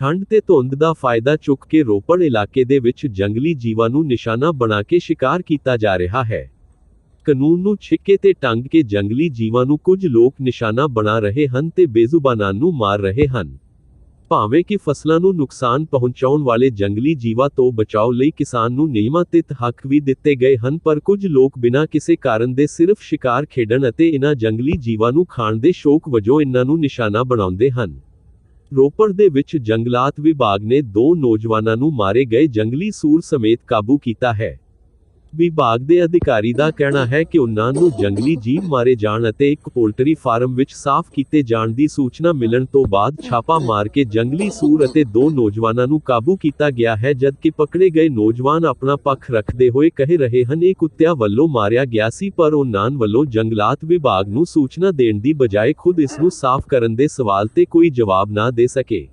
ਠੰਡ ਤੇ ਧੁੰਦ ਦਾ ਫਾਇਦਾ ਚੁੱਕ ਕੇ ਰੋਪੜ ਇਲਾਕੇ ਦੇ ਵਿੱਚ ਜੰਗਲੀ ਜੀਵਾਂ ਨੂੰ ਨਿਸ਼ਾਨਾ ਬਣਾ ਕੇ ਸ਼ਿਕਾਰ ਕੀਤਾ ਜਾ ਰਿਹਾ ਹੈ। ਕਾਨੂੰਨ ਨੂੰ ਛਿੱਕੇ ਤੇ ਟੰਗ ਕੇ ਜੰਗਲੀ ਜੀਵਾਂ ਨੂੰ ਕੁਝ ਲੋਕ ਨਿਸ਼ਾਨਾ ਬਣਾ ਰਹੇ ਹਨ ਤੇ ਬੇਜ਼ੁਬਾਨਾਂ ਨੂੰ ਮਾਰ ਰਹੇ ਹਨ। ਭਾਵੇਂ ਕਿ ਫਸਲਾਂ ਨੂੰ ਨੁਕਸਾਨ ਪਹੁੰਚਾਉਣ ਵਾਲੇ ਜੰਗਲੀ ਜੀਵਾਂ ਤੋਂ ਬਚਾਓ ਲਈ ਕਿਸਾਨ ਨੂੰ ਨਿਯਮਾਤਿਤ ਹੱਕ ਵੀ ਦਿੱਤੇ ਗਏ ਹਨ, ਪਰ ਕੁਝ ਲੋਕ ਬਿਨਾਂ ਕਿਸੇ ਕਾਰਨ ਦੇ ਸਿਰਫ ਸ਼ਿਕਾਰ ਖੇਡਣ ਅਤੇ ਇਹਨਾਂ ਜੰਗਲੀ ਜੀਵਾਂ ਨੂੰ ਖਾਣ ਦੇ ਸ਼ੌਕ ਵਜੋਂ ਇਹਨਾਂ ਨੂੰ ਨਿਸ਼ਾਨਾ ਬਣਾਉਂਦੇ ਹਨ। ਰੋਪੜ ਦੇ ਵਿੱਚ ਜੰਗਲਾਤ ਵਿਭਾਗ ਨੇ ਦੋ ਨੌਜਵਾਨਾਂ ਨੂੰ ਮਾਰੇ ਗਏ ਜੰਗਲੀ ਸੂਰ ਸਮੇਤ ਕਾਬੂ ਕੀਤਾ ਹੈ। ਵਿਭਾਗ ਦੇ ਅਧਿਕਾਰੀ ਦਾ ਕਹਿਣਾ ਹੈ ਕਿ ਉਨ੍ਹਾਂ ਨੂੰ ਜੰਗਲੀ ਜੀਵ ਮਾਰੇ ਜਾਣ ਅਤੇ ਇੱਕ ਪੋਲਟਰੀ ਫਾਰਮ ਵਿੱਚ ਸਾਫ਼ ਕੀਤੇ ਜਾਣ ਦੀ ਸੂਚਨਾ ਮਿਲਣ ਤੋਂ ਬਾਅਦ ਛਾਪਾ ਮਾਰ ਕੇ ਜੰਗਲੀ ਸੂਰ ਅਤੇ ਦੋ ਨੌਜਵਾਨਾਂ ਨੂੰ ਕਾਬੂ ਕੀਤਾ ਗਿਆ ਹੈ, ਜਦਕਿ ਪਕੜੇ ਗਏ ਨੌਜਵਾਨ ਆਪਣਾ ਪੱਖ ਰੱਖਦੇ ਹੋਏ ਕਹਿ ਰਹੇ ਹਨ, ਇਹ ਕੁੱਤਿਆਂ ਵੱਲੋਂ ਮਾਰਿਆ ਗਿਆ ਸੀ, ਪਰ ਉਨ੍ਹਾਂ ਵੱਲੋਂ ਜੰਗਲਾਤ ਵਿਭਾਗ ਨੂੰ ਸੂਚਨਾ ਦੇਣ ਦੀ ਬਜਾਏ ਖੁਦ ਇਸ ਨੂੰ ਸਾਫ਼ ਕਰਨ ਦੇ ਸਵਾਲ ਤੇ ਕੋਈ ਜਵਾਬ ਨਾ ਦੇ ਸਕੇ।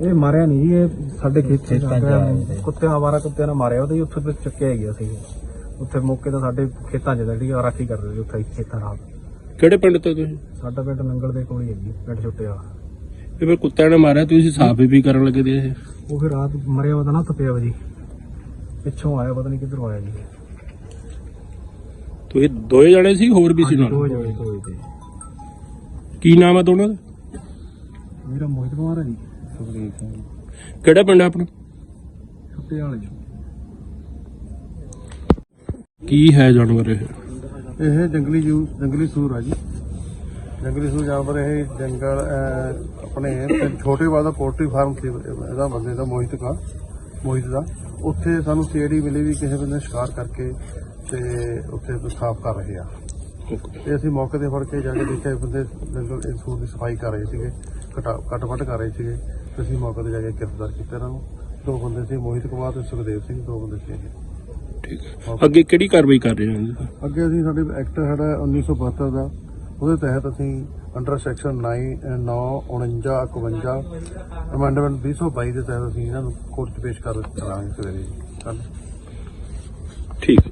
ਇਹ ਮਾਰਿਆ ਨਹੀਂ ਜੀ ਇਹ ਸਾਡੇ ਖੇਤ ਚ ਖੇਤਾਂ 'ਚ ਆਏ ਸੀ। ਕੁੱਤਿਆਂ ਆਵਾਰਾ ਕੁੱਤਿਆਂ ਨੇ ਮਾਰਿਆ ਉਹਦੇ ਉੱਥੇ ਤੇ ਚੱਕਿਆ ਗਿਆ ਸੀ। ਉੱਥੇ ਮੌਕੇ ਤਾਂ ਸਾਡੇ ਖੇਤਾਂ 'ਚ ਜਿਹੜੀ ਰਾਖੀ ਕਰ ਰਹੇ ਸੀ ਉੱਥੇ ਖੇਤਾਂ ਨਾਲ। ਕਿਹੜੇ ਪਿੰਡ ਤੋਂ ਤੁਸੀਂ? ਸਾਡਾ ਪਿੰਡ ਨੰਗਲ ਦੇ ਕੋਲ ਹੀ ਹੈ ਜੀ ਪਿੰਡ ਛੁੱਟੇ ਵਾਲਾ। ਇਹ ਫਿਰ ਕੁੱਤਿਆਂ ਨੇ ਮਾਰਿਆ ਤੁਸੀਂ ਸਾਫ਼ ਵੀ ਕਰਨ ਲੱਗੇ ਦੇ ਇਹ? ਉਹ ਫਿਰ ਰਾਤ ਮਰਿਆ ਉਹਦਾ ਨਾ ਤਪਿਆ ਵਾ ਜੀ। ਪਿੱਛੋਂ ਆਇਆ ਪਤਾ ਨਹੀਂ ਕਿੱਧਰੋਂ ਆਇਆ ਜੀ। ਤੁਸੀਂ ਦੋਏ ਜਣੇ ਸੀ ਹੋਰ ਵੀ ਸੀ ਦੋ ਨਾਲ? ਜਣੇ। ਹੋਏ ਤੇ। ਕੀ ਨਾਮ ਹੈ ਦੋਨਾਂ ਦਾ ਮੇਰਾ ਮੋਹਿਤ ਕੁਮਾਰ ਹੈ ਜੀ। ਕਿਹੜਾ ਪਿੰਡ ਆਪਣਾ? ਛੁੱਟੇ ਵਾਲੇ ਕੀ ਹੈ ਜਾਨਵਰ ਇਹ? ਇਹ ਜੰਗਲੀ ਜੂ ਜੰਗਲੀ ਸੂਰ ਆ ਜੀ। ਜੰਗਲੀ ਸੂਰ ਜਾਨਵਰ ਇਹ ਜੰਗਲ ਅਹ, ਆਪਣੇ ਛੋਟੇ ਵਾਲਾ ਪੋਲਟਰੀ ਫਾਰਮ ਸੀ ਇਹਦਾ ਬੰਦੇ ਦਾ ਮੋਹਿਤ ਦਾ ਮੋਹਿਤ ਦਾ। ਉੱਥੇ ਸਾਨੂੰ ਸੀਆਈਡੀ ਮਿਲੀ ਵੀ ਕਿਸੇ ਬੰਦੇ ਨੇ ਸ਼ਿਕਾਰ ਕਰਕੇ ਤੇ ਉੱਥੇ ਸਾਫ਼ ਕਰ ਰਹੇ ਆ। ਤੇ ਅਸੀਂ ਮੌਕੇ ਤੇ ਫੜ ਕੇ ਜਾ ਕੇ ਦੇਖਿਆ ਇਹ ਬੰਦੇ ਜੰਗਲ ਇਹ ਸੂਰ ਦੀ ਸਫ਼ਾਈ ਕਰ ਰਹੇ ਸੀਗੇ ਕਟਾ- ਕੱਟ-ਵੱਟ ਕਰ ਰਹੇ ਸੀਗੇ। ਤੇ ਅਸੀਂ ਮੌਕੇ ਤੇ ਜਾ ਕੇ ਗ੍ਰਿਫਤਾਰ ਕੀਤਾ ਇਹਨਾਂ ਨੂੰ। ਦੋ ਬੰਦੇ ਸੀ ਮੋਹਿਤ ਕੁਮਾਰ ਤੇ ਸੁਖਦੇਵ ਸਿੰਘ ਦੋ ਬੰਦੇ ਸੀ ਇਹ। ਠੀਕ ਹੈ। ਅੱਗੇ ਕਿਹੜੀ ਕਾਰਵਾਈ ਕਰ ਰਹੇ ਹੋ ਅੱਗੇ ਅਸੀਂ ਸਾਡੇ ਐਕਟ ਸਾਡਾ 1972 ਦਾ ਉਹਦੇ ਤਹਿਤ ਅਸੀਂ ਅੰਡਰ ਸੈਕਸ਼ਨ 9 9 49 51 ਅਮੈਂਡਮੈਂਟ 222 ਦੇ ਤਹਿਤ ਅਸੀਂ ਇਹਨਾਂ ਨੂੰ ਕੋਰਟ 'ਚ ਪੇਸ਼ ਕਰ ਕਰਾਂਗੇ ਸਵੇਰੇ। ਠੀਕ। ਹੈ